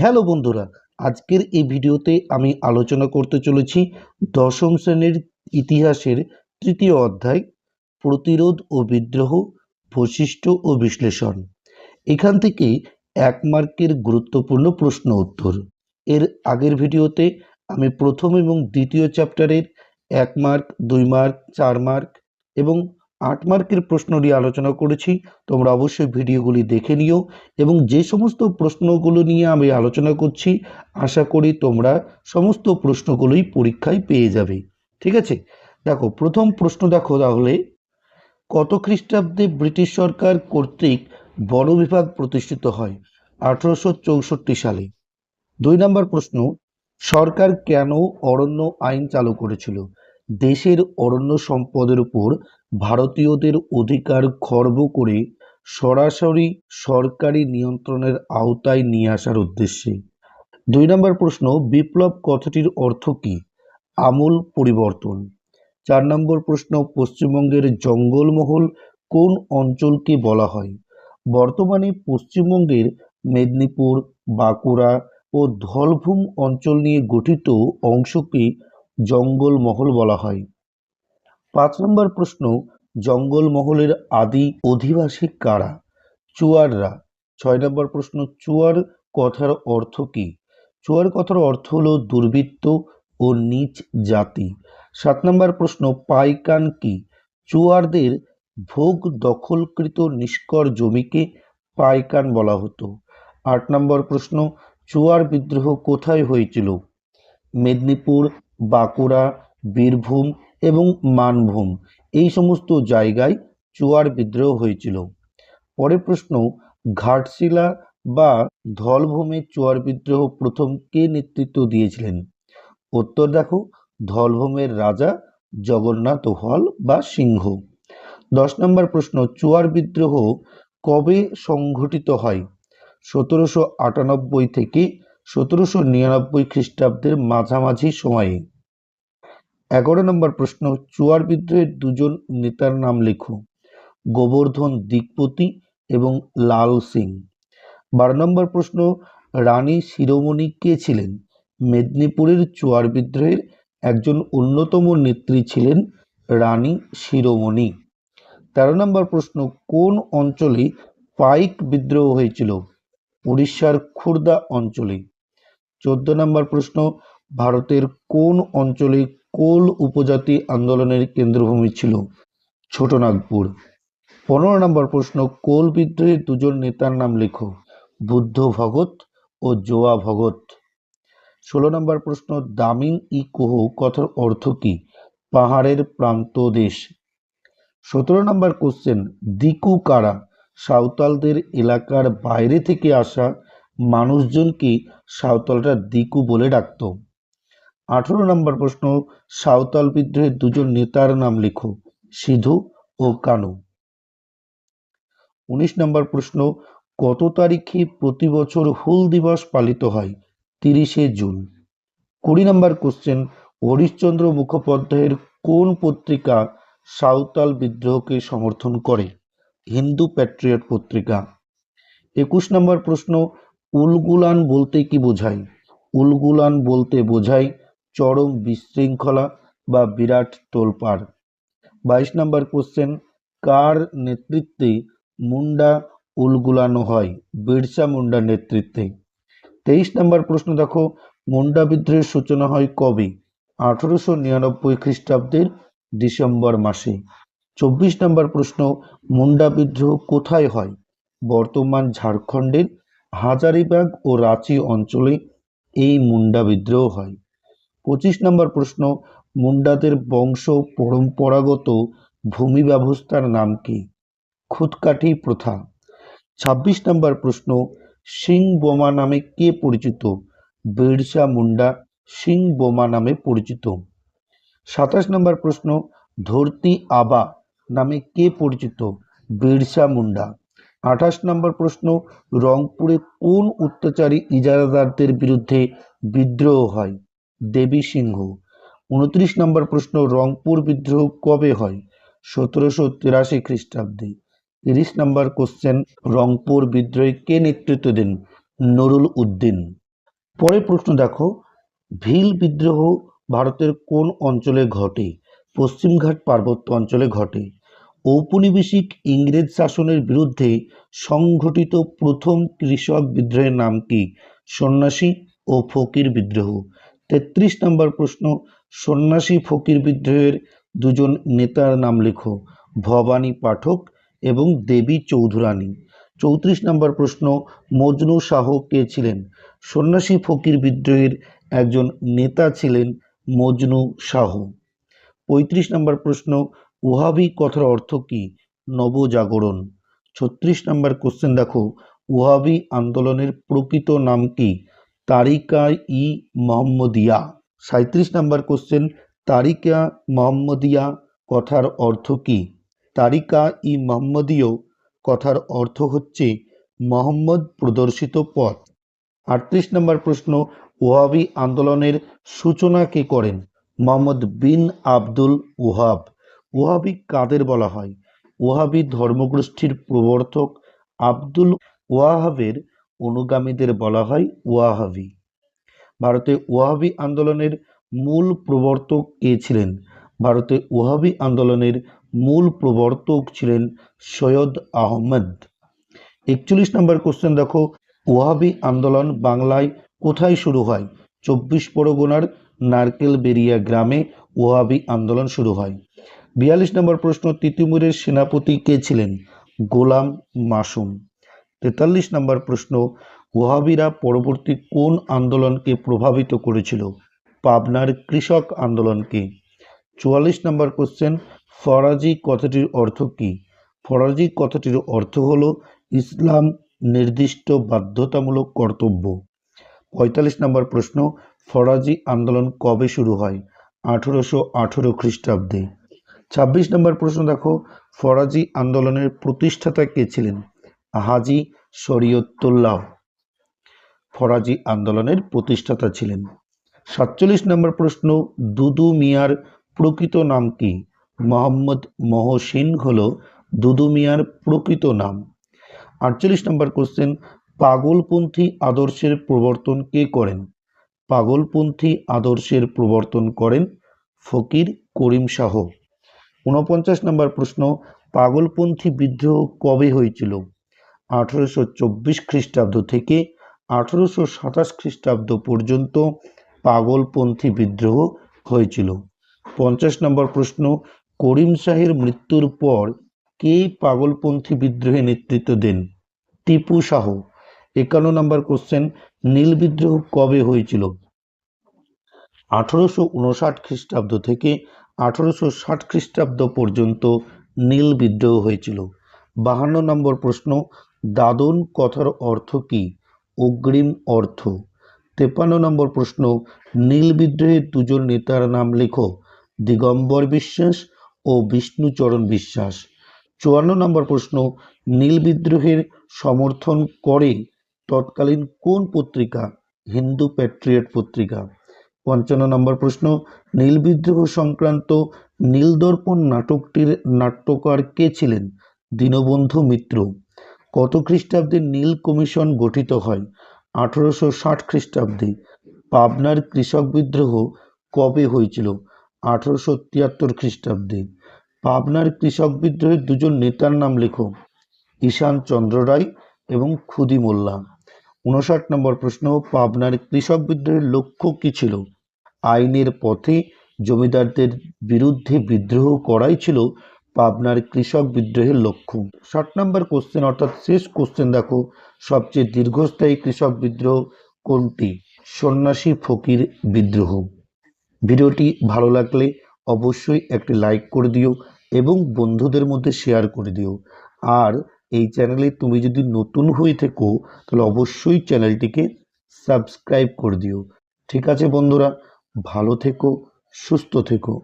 Hello বন্ধুরা, আজকের এই ভিডিওতে আমি আলোচনা করতে চলেছি দশম শ্রেণির ইতিহাসের তৃতীয় অধ্যায়, প্রতিরোধ ও বিদ্রোহ, বৈশিষ্ট্য ও বিশ্লেষণ। এখান থেকে এক মার্কের গুরুত্বপূর্ণ প্রশ্ন উত্তর। এর আগের ভিডিওতে আমি প্রথম এবং দ্বিতীয় চ্যাপ্টারের এক মার্ক, দুই মার্ক, চার মার্ক এবং আট মার্কের প্রশ্ন নিয়ে আলোচনা করেছি। তোমরা অবশ্যই ভিডিওগুলি দেখে নিও এবং যে সমস্ত প্রশ্নগুলো নিয়ে আমি আলোচনা করছি, আশা করি তোমরা সমস্ত প্রশ্নগুলোই পরীক্ষায় পেয়ে যাবে। ঠিক আছে? দেখো, প্রথম প্রশ্ন দেখো তাহলে, কত খ্রিস্টাব্দে ব্রিটিশ সরকার কর্তৃক বন বিভাগ প্রতিষ্ঠিত হয়? আঠারোশো চৌষট্টি সালে। দুই নম্বর প্রশ্ন, সরকার কেন অরণ্য আইন চালু করেছিল? দেশের অরণ্য সম্পদের উপর ভারতীয়দের অধিকার খর্ব করে সরাসরি সরকারি নিয়ন্ত্রণের আওতায় নিয়ে আসার উদ্দেশ্যে। দুই নম্বর প্রশ্ন, বিপ্লব কথাটির অর্থ কী? আমূল পরিবর্তন। চার নম্বর প্রশ্ন, পশ্চিমবঙ্গের জঙ্গলমহল কোন অঞ্চলকে বলা হয়? বর্তমানে পশ্চিমবঙ্গের মেদিনীপুর, বাঁকুড়া ও ধলভূম অঞ্চল নিয়ে গঠিত অংশকে জঙ্গলমহল বলা হয়। পাঁচ নম্বর প্রশ্ন, জঙ্গলমহলের আদি অধিবাসী কারা? চুয়াররা। ছয় নম্বর প্রশ্ন, চুয়ার কথার অর্থ কী? চুয়ার কথার অর্থ হলো দুর্বৃত্ত ও নিচ জাতি। সাত নম্বর প্রশ্ন, পাইকান কি? চুয়ারদের ভোগ দখলকৃত নিষ্কর জমিকে পাইকান বলা হতো। আট নম্বর প্রশ্ন, চুয়ার বিদ্রোহ কোথায় হয়েছিল? মেদিনীপুর, বাঁকুড়া, বীরভূম এবং মানভূম। এই সমস্ত জায়গায় চুয়ার বিদ্রোহ হয়েছিল। পরের প্রশ্ন, ঘাটশিলা বা ধলভূমে চুয়ার বিদ্রোহ প্রথম কে নেতৃত্ব দিয়েছিলেন? উত্তর দেখো, ধলভূমের রাজা জগন্নাথ হল বা সিংহ। দশ নম্বর প্রশ্ন, চুয়ার বিদ্রোহ কবে সংঘটিত হয়? সতেরোশো আটানব্বই থেকে সতেরোশো নিরানব্বই খ্রিস্টাব্দের মাঝামাঝি সময়ে। এগারো নম্বর প্রশ্ন, চুয়ার বিদ্রোহের দুজন নেতার নাম লেখো। গোবর্ধন দিকপতি এবং লাল সিং। বারো নম্বর প্রশ্ন, রানী শিরোমণি কে ছিলেন? মেদিনীপুরের চুয়ার বিদ্রোহের একজন অন্যতম নেত্রী ছিলেন রানী শিরোমণি। তেরো নম্বর প্রশ্ন, কোন অঞ্চলে পাইক বিদ্রোহ হয়েছিল? উড়িষ্যার খুর্দা অঞ্চলে। চোদ্দ নম্বর প্রশ্ন, ভারতের কোন অঞ্চলে কোল উপজাতি আন্দোলনের কেন্দ্রভূমি ছিল ছোটনাগপুর। পনেরো নম্বর প্রশ্ন, কোল বিদ্রোহের দুজন নেতার নাম লেখো, বুদ্ধ ভগত ও জোয়া ভগত ষোলো নম্বর প্রশ্ন, দামিং ই কোহ কথার অর্থ কী? পাহাড়ের প্রান্ত দেশ। সতেরো নম্বর কোশ্চেন দিকু কারা? সাঁওতালদের এলাকার বাইরে থেকে আসা মানুষজনকে সাঁওতালরা দিকু বলে ডাকত? আঠেরো নম্বর প্রশ্ন, সাঁওতাল বিদ্রোহের দুজন নেতার নাম লেখো, সিধু ও কানু। উনিশ নম্বর প্রশ্ন, কত তারিখে প্রতি বছর হুল দিবস পালিত হয়? তিরিশে জুন। কুড়ি নম্বর কোশ্চেন হরিশ্চন্দ্র মুখোপাধ্যায়ের কোন পত্রিকা সাঁওতাল বিদ্রোহকে সমর্থন করে? হিন্দু প্যাট্রিয়ট পত্রিকা। একুশ নম্বর প্রশ্ন, উলগুলান বলতে কি বোঝায়? উলগুলান বলতে বোঝায় চরম বিশৃঙ্খলা বা বিরাট তোলপাড়। বাইশ নম্বর কোশ্চেন কার নেতৃত্বে মুন্ডা উলগুলানো হয়? বিরসা মুন্ডার নেতৃত্বে। তেইশ নম্বর প্রশ্ন দেখো, মুন্ডা বিদ্রোহের সূচনা হয় কবে? আঠারোশো নিরানব্বই খ্রিস্টাব্দের ডিসেম্বর মাসে। চব্বিশ নম্বর প্রশ্ন, মুন্ডা বিদ্রোহ কোথায় হয়? বর্তমান ঝাড়খণ্ডের হাজারিবাগ ও রাঁচি অঞ্চলে এই মুন্ডা বিদ্রোহ হয়। পঁচিশ নম্বর প্রশ্ন, মুন্ডাদের বংশ পরম্পরাগত ভূমি ব্যবস্থার নাম কি? খুদকাঠি প্রথা। ছাব্বিশ নম্বর প্রশ্ন, সিং বোমা নামে কে পরিচিত? বিরসা মুন্ডা, সিং বোমা নামে পরিচিত। সাতাশ নম্বর প্রশ্ন, ধরতি আবা নামে কে পরিচিত? বিরসা মুন্ডা। আঠাশ নম্বর প্রশ্ন, রংপুরে কোন অত্যাচারী ইজারাদারদের বিরুদ্ধে বিদ্রোহ হয়? দেবী সিংহ। উনত্রিশ নম্বর প্রশ্ন, রংপুর বিদ্রোহ কবে হয়? সতেরোশো তিরাশি খ্রিস্টাব্দে। তিরিশ নম্বর কোশ্চেন রংপুর বিদ্রোহে কে নেতৃত্ব দেন? নুরুল উদ্দিন। পরের প্রশ্ন দেখো, ভিল বিদ্রোহ ভারতের কোন অঞ্চলে ঘটে? পশ্চিমঘাট পার্বত্য অঞ্চলে ঘটে। ঔপনিবেশিক ইংরেজ শাসনের বিরুদ্ধে সংঘটিত প্রথম কৃষক বিদ্রোহের নাম কি? সন্ন্যাসী ও ফকির বিদ্রোহ। তেত্রিশ নম্বর প্রশ্ন, সন্ন্যাসী ফকির বিদ্রোহের দুজন নেতার নাম লেখো, ভবানী পাঠক এবং দেবী চৌধুরানী। চৌত্রিশ নম্বর প্রশ্ন, মজনু শাহ কে ছিলেন? সন্ন্যাসী ফকির বিদ্রোহের একজন নেতা ছিলেন মজনু শাহ। পঁয়ত্রিশ নম্বর প্রশ্ন ওহাবি কথার অর্থ কি? নবজাগরণ। ছত্রিশ নম্বর কোশ্চেন দেখো ওহাবি আন্দোলনের প্রকৃত নাম কি? তারিকা ই মোহাম্মদিয়া সাঁত্রিশ নম্বর কোশ্চেন তারিকা মোহাম্মদিয়া কথার অর্থ কি? তারিকা ই মোহাম্মদীয় কথার অর্থ হচ্ছে মোহাম্মদ প্রদর্শিত পথ। আটত্রিশ নম্বর প্রশ্ন ওহাবি আন্দোলনের সূচনা কে করেন? মোহাম্মদ বিন আব্দুল ওহাব ওহাবি কাদের বলা হয়? ওহাবি ধর্মগোষ্ঠীর প্রবর্তক আব্দুল ওয়াহাবের অনুগামীদের বলা হয় ওয়াহাবি। ভারতে ওয়াহাবি আন্দোলনের মূল প্রবর্তক কে ছিলেন? ভারতে ওহাবি আন্দোলনের মূল প্রবর্তক ছিলেন সৈয়দ আহমদ। একচল্লিশ নম্বর কোশ্চেন দেখো ওহাবি আন্দোলন বাংলায় কোথায় শুরু হয়? চব্বিশ পরগনার নারকেলবেরিয়া গ্রামে ওহাবি আন্দোলন শুরু হয়। বিয়াল্লিশ নম্বর প্রশ্ন, তিতুমিরের সেনাপতি কে ছিলেন? গোলাম মাসুম। তেতাল্লিশ নম্বর প্রশ্ন ওহাবিরা পরবর্তী কোন আন্দোলনকে প্রভাবিত করেছিল? পাবনার কৃষক আন্দোলনকে চুয়াল্লিশ নম্বর কোশ্চেন ফরাজি কথাটির অর্থ কী? ফরাজি কথাটির অর্থ হল ইসলাম নির্দিষ্ট বাধ্যতামূলক কর্তব্য। পঁয়তাল্লিশ নম্বর প্রশ্ন, ফরাজি আন্দোলন কবে শুরু হয়? আঠেরোশো আঠেরো খ্রিস্টাব্দে। ছাব্বিশ নম্বর প্রশ্ন দেখো, ফরাজি আন্দোলনের প্রতিষ্ঠাতা কে ছিলেন? হাজি শরীয়তুল্লাহ ফরাজি আন্দোলনের প্রতিষ্ঠাতা ছিলেন। সাতচল্লিশ নম্বর প্রশ্ন, দুদু মিয়ার প্রকৃত নাম কি? মোহাম্মদ মহসিন হল দুদু মিয়ার প্রকৃত নাম। আটচল্লিশ নম্বর কোশ্চেন পাগলপন্থী আদর্শের প্রবর্তন কে করেন? পাগলপন্থী আদর্শের প্রবর্তন করেন ফকির করিম শাহ। ঊনপঞ্চাশ নম্বর প্রশ্ন, পাগলপন্থী বিদ্রোহ কবে হয়েছিল? আঠেরোশো চব্বিশ খ্রিস্টাব্দ থেকে আঠেরোশো সাতাশ খ্রিস্টাব্দ পর্যন্ত পাগলপন্থী বিদ্রোহ হয়েছিল। পঞ্চাশ নম্বর প্রশ্ন, করিম শাহের মৃত্যুর পর কে পাগলপন্থী বিদ্রোহে নেতৃত্ব দেন? টিপু শাহ। একান্ন নম্বর কোশ্চেন নীল বিদ্রোহ কবে হয়েছিল? আঠেরোশো উনষাট খ্রিস্টাব্দ থেকে আঠেরোশো ষাট খ্রিস্টাব্দ পর্যন্ত নীল বিদ্রোহ হয়েছিল। বাহান্ন নম্বর প্রশ্ন দাদন কথার অর্থ কী? অগ্রিম অর্থ। তেপান্ন নম্বর প্রশ্ন, নীল বিদ্রোহের দুজন নেতার নাম লেখো। দিগম্বর বিশ্বাস ও বিষ্ণুচরণ বিশ্বাস। চুয়ান্ন নম্বর প্রশ্ন, নীল বিদ্রোহের সমর্থন করে তৎকালীন কোন পত্রিকা? হিন্দু প্যাট্রিয়ট পত্রিকা। পঞ্চান্ন নম্বর প্রশ্ন, নীল বিদ্রোহ সংক্রান্ত নীলদর্পণ নাটকটির নাট্যকার কে ছিলেন? দীনবন্ধু মিত্র। কত খ্রিস্টাব্দে নীল কমিশন গঠিত হয়? আঠেরোশো ষাট খ্রিস্টাব্দে পাবনার কৃষক বিদ্রোহ কবে হয়েছিল? আঠেরোশো তিয়াত্তর খ্রিস্টাব্দে পাবনার কৃষক বিদ্রোহের দুজন নেতার নাম লেখো, ঈশান চন্দ্র রায় এবং খুদি মোল্লা। উনষাট নম্বর প্রশ্ন, পাবনার কৃষক বিদ্রোহের লক্ষ্য কী ছিল? আইনের পথে জমিদারদের বিরুদ্ধে বিদ্রোহ করাই ছিল পাবনার কৃষক বিদ্রোহের লক্ষ্য। ষাট নম্বর কোশ্চেন অর্থাৎ শেষ কোশ্চেন দেখো, সবচেয়ে দীর্ঘস্থায়ী কৃষক বিদ্রোহ কোনটি? সন্ন্যাসী ফকির বিদ্রোহ। ভিডিওটি ভালো লাগলে অবশ্যই একটি লাইক করে দিও এবং বন্ধুদের মধ্যে শেয়ার করে দিও। আর এই চ্যানেলে তুমি যদি নতুন হয়ে থেকো, তাহলে অবশ্যই চ্যানেলটিকে সাবস্ক্রাইব করে দিও। ঠিক আছে বন্ধুরা, ভালো থেকো, সুস্থ থেকো।